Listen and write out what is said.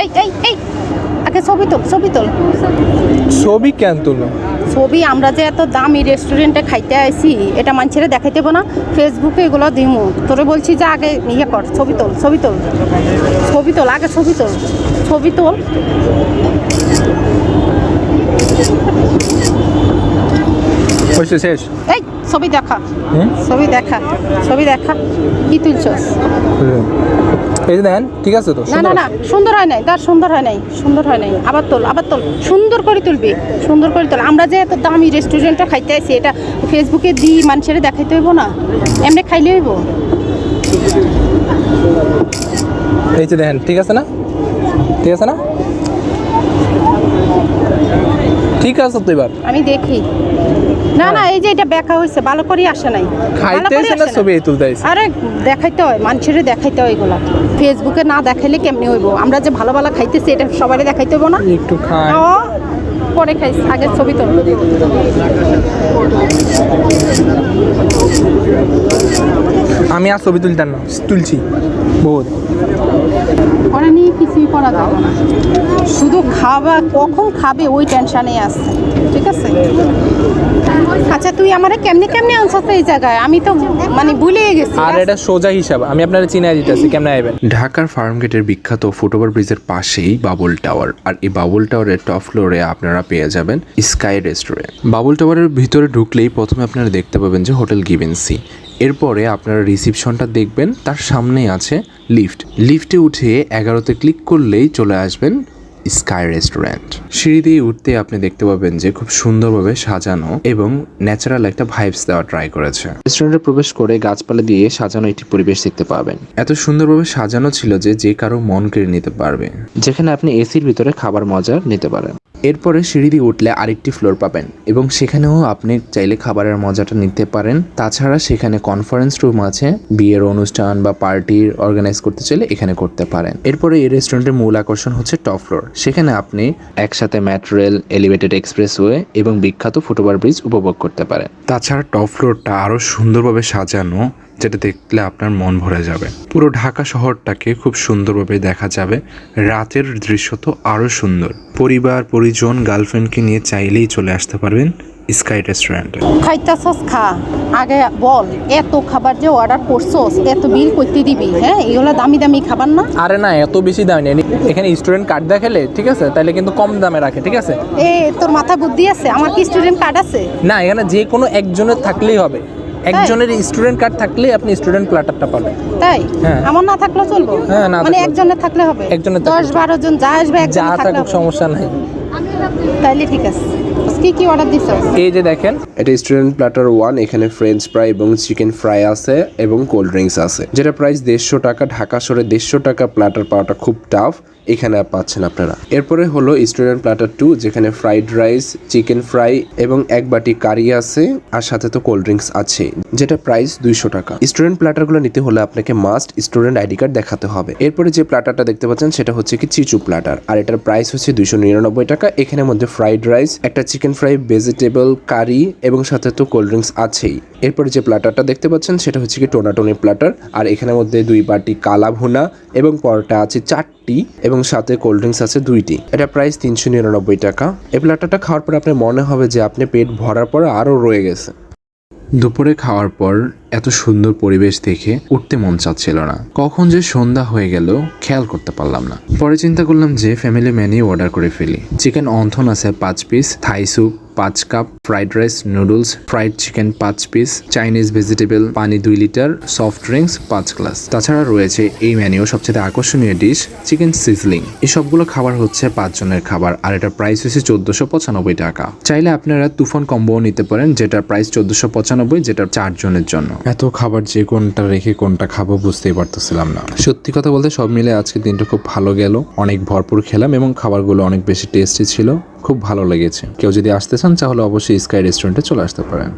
এই এই এই। আগে ছবি তোল ছবি তোল। ছবি কেন তুলবো ছবি আমরা যে এত দামি রেস্টুরেন্টে খাইতে আইছি এটা মানুষের দেখাইতে না। ফেসবুকে এগুলো দিমু। তোরে বলছি যে আগে ইয়ে কর ছবি তোল ছবি তোল। ছবি তোল আগে ছবি তোল। ছবি তোল। হয়েছে শেষ? এই ছবি দেখা? ছবি দেখা। ছবি দেখা। কি তুলছস? এই যে দেখেন ঠিক আছে তো? না না না সুন্দর হয় নাই তার সুন্দর হয় নাই সুন্দর হয় নাই। আবার তোল আবার তোল সুন্দর করে তুলবি সুন্দর করে তোল। আমরা যে এত দামি রেস্টুরেন্টটা খাইতে আইছি এটা ফেসবুকে দিই মানুষের দেখাইতে হইব না? এমনি খাইলে হইব? এই যে দেখেন ঠিক আছে না? ঠিক আছে না? ঠিক আছে তো এবার? আমি দেখি। না না এই যে এটা ব্যাখ্যা হয়েছে ভালো করে আসে নাই। ভালো খাইতে করে এসে না ছবি তুলতে আরে দেখাইতে হয় মানুষের দেখাইতে হয় এগুলা। ফেসবুকে না দেখাইলে কেমনি হইব? আমরা যে ভালো ভালো খাইতেছি এটা সবাই দেখাইতে হইব না? একটু খাই। পরে খাইস আগে ছবি তোল আমি আর ছবি তুলতাম না তুলছি বহুত। ওরা নিয়ে কিছুই করা যাবে না। শুধু খাবা কখন খাবে ওই টেনশনে আসছে ঠিক আছে? আচ্ছা তুই আমারে কেমনে কেমনে আনসাস এই জায়গায়? আমি তো মানে ভুলে গেছি। আর এটা সোজা হিসাব আমি আপনার চিনাই দিতেছি কেমন আইবেন? ঢাকার ফার্ম গেটের বিখ্যাত ফুটওভার ব্রিজের পাশেই বাবুল টাওয়ার আর এই বাবুল টাওয়ারের টপ ফ্লোরে আপনারা পেয়ে যাবেন স্কাই রেস্টুরেন্ট। বাবুল টাওয়ারের ভিতরে ঢুকলেই প্রথমে আপনারা দেখতে পাবেন যে হোটেল গিভেন্সি এরপরে আপনারা রিসিপশনটা দেখবেন, তার সামনেই আছে লিফট লিফটে উঠে এগারোতে ক্লিক করলেই চলে আসবেন স্কাই রেস্টুরেন্ট সিঁড়ি দিয়ে উঠতে আপনি দেখতে পাবেন যে খুব সুন্দরভাবে সাজানো এবং ন্যাচারাল একটা ভাইবস দেওয়া ট্রাই করেছে। রেস্টুরেন্টে প্রবেশ করে গাছপালা দিয়ে সাজানো একটি পরিবেশ দেখতে পাবেন। এত সুন্দরভাবে সাজানো ছিল যে যে কারও মন কেড়ে নিতে পারবে। যেখানে আপনি এসির ভিতরে খাবার মজা নিতে পারেন। এরপরে সিঁড়ি দিয়ে উঠলে আরেকটি ফ্লোর পাবেন এবং সেখানেও আপনি চাইলে খাবারের মজাটা নিতে পারেন। তাছাড়া সেখানে কনফারেন্স রুম আছে, বিয়ের অনুষ্ঠান বা পার্টির অর্গানাইজ করতে চাইলে এখানে করতে পারেন। এরপরে এই রেস্টুরেন্টের মূল আকর্ষণ হচ্ছে টপ ফ্লোর সেখানে আপনি একসাথে ম্যাটেরিয়াল এলিভেটেড এক্সপ্রেসওয়ে এবং বিখ্যাত ফুটওভার ব্রিজ উপভোগ করতে পারেন। তাছাড়া টপ ফ্লোরটা আরও সুন্দরভাবে সাজানো যেটা দেখলে আপনার মন ভরে যাবে। পুরো ঢাকা শহরটাকে খুব সুন্দরভাবে দেখা যাবে। রাতের দৃশ্য তো আরও সুন্দর। পরিবার পরিজন গার্লফ্রেন্ডকে নিয়ে চাইলেই চলে আসতে পারবেন স্কাই রেস্টুরেন্টে। খাইতাছস খা। আগে বল এত খাবার যে অর্ডার করছস এত বিল করতে দিবি হ্যাঁ? এগুলো দামি দামি খাবার না? আরে না এত বেশি দাম নেই এখানে স্টুডেন্ট কার্ড দেখালে ঠিক আছে? তাহলে কিন্তু কম দামে রাখে ঠিক আছে? এ তোর মাথা বুদ্ধি আছে? আমার কি স্টুডেন্ট কার্ড আছে? না এখানে যে কোনো একজনের থাকলেই হবে। একজনের স্টুডেন্ট কার্ড থাকলেই আপনি স্টুডেন্ট প্ল্যাটারটা পাবেন। তাই? হ্যাঁ। আমার না থাকলেও চলবো? হ্যাঁ, না মানে একজনের থাকলে হবে। একজনের দশ থাকলে- বারো জন যা আসবে যা একজনের থাকলে থাকুক সমস্যা নাই। তাইলে ঠিক আছে। কি কি অর্ডার দিছ? এই যে দেখেন। এটা স্টুডেন্ট প্ল্যাটার ওয়ান এখানে ফ্রেঞ্চ ফ্রাই এবং চিকেন ফ্রাই আছে এবং কোল্ড ড্রিঙ্কস আছে। যেটা প্রাইস দেড়শো টাকা ঢাকা শহরে দেড়শো টাকা প্ল্যাটার পাওয়াটা খুব টাফ এখানে পাচ্ছেন আপনারা। এরপরে হলো স্টুডেন্ট প্ল্যাটার টু যেখানে ফ্রাইড রাইস চিকেন ফ্রাই এবং এক বাটি কারি আছে আর সাথে তো কোল্ড ড্রিঙ্কস আছে, যেটা প্রাইস দুইশো টাকা। স্টুডেন্ট প্ল্যাটারগুলো নিতে হলে আপনাকে মাস্ট স্টুডেন্ট আইডি কার্ড দেখাতে হবে। এরপরে যে প্ল্যাটারটা দেখতে পাচ্ছেন, সেটা হচ্ছে কি চিচু প্ল্যাটার আর এটার প্রাইস হচ্ছে দুইশো নিরানব্বই টাকা। এখানের মধ্যে ফ্রাইড রাইস একটা চিকেন ফ্রাই ভেজিটেবল কারি এবং সাথে তো কোল্ড ড্রিঙ্কস আছেই। এরপরে যে প্ল্যাটারটা দেখতে পাচ্ছেন, সেটা হচ্ছে কি টোনাটোনি প্ল্যাটার আর এখানের মধ্যে দুই বাটি কালা ভুনা এবং পরোটা আছে চারটি এবং সাথে কোল্ড ড্রিঙ্কস আছে দুইটি। এটা প্রাইস তিনশো নিরানব্বই টাকা। এই প্ল্যাটারটা খাওয়ার পর আপনার মনে হবে যে আপনি পেট ভরার পর আরও রয়ে গেছে। দুপুরে খাওয়ার পর এত সুন্দর পরিবেশ দেখে উঠতে মন চাচ্ছিল না। কখন যে সন্ধ্যা হয়ে গেল, খেয়াল করতে পারলাম না। পরে চিন্তা করলাম যে ফ্যামিলি মেনু অর্ডার করে ফেলি। চিকেন অন্থন আছে পাঁচ পিস থাই স্যুপ পাঁচ cup fried rice noodles fried chicken পাঁচ পিস চাইনিজ ভেজিটেবল পানি দুই লিটার সফট ড্রিঙ্কস পাঁচ গ্লাস তাছাড়া রয়েছে এই মেনু সবচেয়ে আকর্ষণীয় ডিশ চিকেন সিজলিং এই সবগুলো খাবার হচ্ছে পাঁচজনের খাবার, আর এটার প্রাইস হচ্ছে চোদ্দশো পঁচানব্বই টাকা। চাইলে আপনারা তুফান কম্বো নিতে পারেন, যেটার প্রাইস চোদ্দশো পঁচানব্বই যেটা চারজনের জন্য। এত খাবার যে কোনটা রেখে কোনটা খাব বুঝতেই পারতেছিলাম না। সত্যি কথা বলতে সব মিলে আজকে দিনটা খুব ভালো গেল। অনেক ভরপুর খেলাম এবং খাবারগুলো অনেক বেশি টেস্টি ছিল। খুব ভালো লেগেছে। কেউ যদি আসতে চান তাহলে অবশ্যই স্কাই রেস্টুরেন্টে চলে আসতে পারেন।